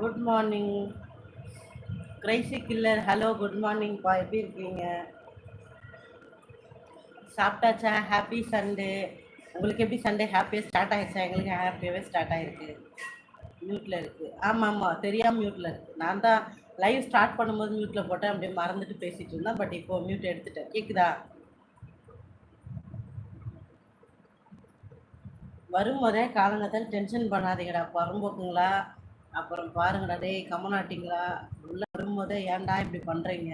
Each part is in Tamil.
Good morning crazy killer hello good மார்னிங்ப்பா எப்படி இருக்கீங்க? சாப்பிட்டாச்சா? ஹாப்பி சண்டே உங்களுக்கு எப்படி சண்டே ஹாப்பியாக ஸ்டார்ட் ஆகிடுச்சா எங்களுக்கு ஹாப்பியாகவே ஸ்டார்ட் ஆகிருக்கு மியூட்டில் இருக்குது ஆமாம் ஆமாம் தெரியாமல் மியூட்டில் இருக்குது நான் தான் லைவ் ஸ்டார்ட் பண்ணும்போது மியூட்டில் போட்டேன். அப்படியே மறந்துட்டு பேசிகிட்டு இருந்தேன். பட் இப்போ மியூட் எடுத்துட்டேன். கேட்குதா வரும்போதே காலங்கத்தால் டென்ஷன் பண்ணாதீங்கடா. பரம்போக்குங்களா அப்புறம் பாருங்கடா டேய் கம்மநாட்டிங்களா உள்ளே வரும்போதே ஏன்டா இப்படி பண்ணுறீங்க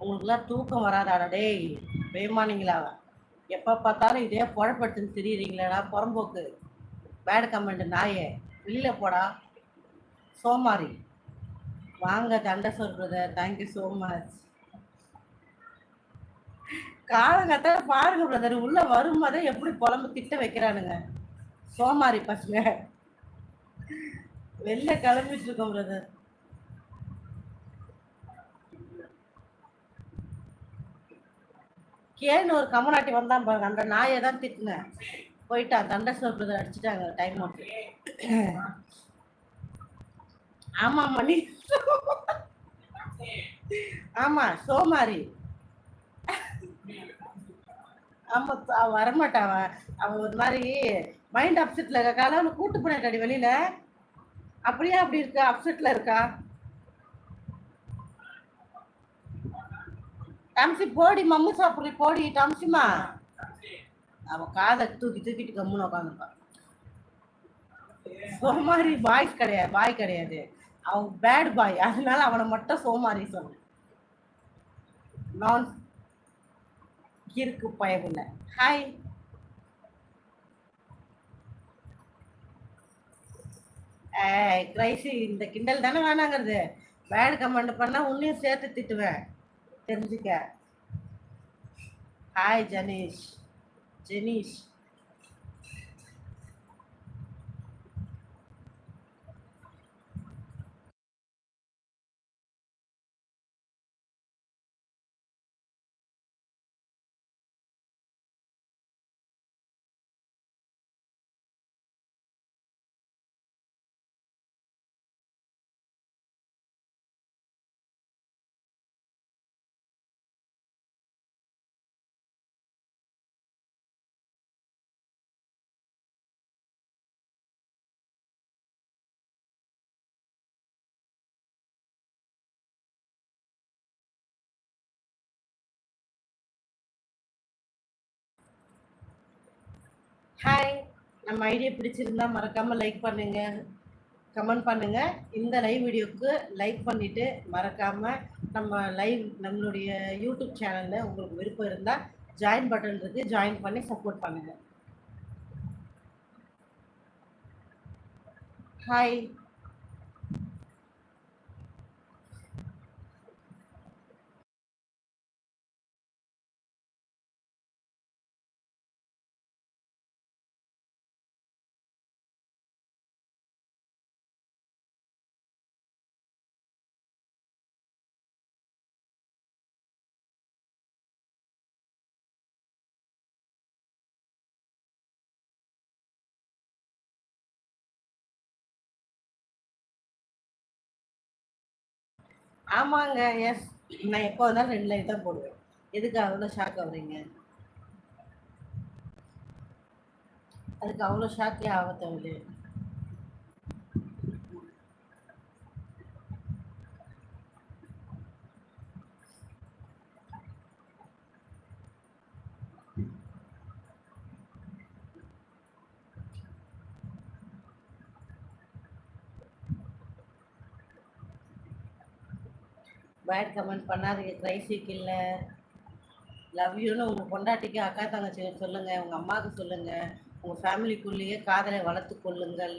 உங்களுக்குலாம் தூக்கம் வராதாடா டேய் பேமானிங்களா? எப்போ பார்த்தாலும் இதே புழப்படுத்துன்னு தெரியுறீங்களாடா புறம்போக்கு. பேட் கமெண்ட் நாயே. வெளியில் போடா சோமாரி. வாங்க தண்டை brother thank you so much காலங்கத்தால் பாருங்க பிரதர் உள்ளே வரும்போதே எப்படி புலம்பு திட்ட வைக்கிறானுங்க. சோமாரி பசங்க. வெளில கிளம்பிட்டு இருக்கோம் பிரதர் கேன்னு ஒரு கமநாட்டி வந்தான் பாருங்க. அந்த நாயை தான் திட்டினேன். போயிட்டான் தண்டசோர் பிரதர் அடிச்சிட்டாங்க. டைம் அவுட் ஆமா மணி. ஆமா சோமாரி. ஆமா அவன் வரமாட்டான் அவன். ஒரு மாதிரி மைண்ட் அப்செட்ல இருக்க காலம் கூட்டு போனாடி வெளியில. அப்படியே அப்படி இருக்கா? அப்செட்ல இருக்கா? டம்சி போடி மம்மு சாப்பிட்றி போடி டம்சிமா அவன் காதை தூக்கி தூக்கிட்டு கம்முன்னு உட்காந்துருப்பான் சோமாரி பாய்ஸ் கிடையாது பாய் கிடையாது. அவன் பேட் பாய் அதனால அவனை மட்டும் சோமாரி சொல்லு. நான் இருக்கு பயமில்ல ஹாய் கிரைசி இந்த கிண்டல் தானே வேணாங்கிறது. பேட் கமெண்ட் பண்ணா உன்னையும் சேர்த்து திட்டுவேன். தெரிஞ்சுக்க. ஹாய் ஜனீஷ். ஜெனீஷ். ஹாய் நம்ம ஐடியா பிடிச்சிருந்தா மறக்காம லைக் பண்ணுங்க. கமெண்ட் பண்ணுங்க. இந்த லைவ் வீடியோக்கு லைக் பண்ணிட்டு மறக்காம நம்ம லைவ் நம்மளுடைய யூடியூப் சேனல்ல உங்களுக்கு விருப்பம் இருந்தா ஜாயின் பட்டன் இருக்கு. ஜாயின் பண்ணி சப்போர்ட் பண்ணுங்க. ஹாய் ஆமாங்க எஸ் நான் எப்போ வந்தாலும் ரெண்டு லைன் தான் போடுவேன். எதுக்கு அவ்வளோ ஷாக் ஆகுறீங்க? அதுக்கு அவ்வளோ ஷாக்கே ஆக தேவையில்லை பேட் கமெண்ட் பண்ணாதீங்க கிரைசிக் இல்லை லவ் யூன்னு உங்கள் பொண்டாட்டிக்கு அக்கா தங்கச்சி சொல்லுங்கள் உங்கள் அம்மாவுக்கு சொல்லுங்கள் உங்கள் ஃபேமிலிக்குள்ளேயே காதலை வளர்த்து கொள்ளுங்கள்.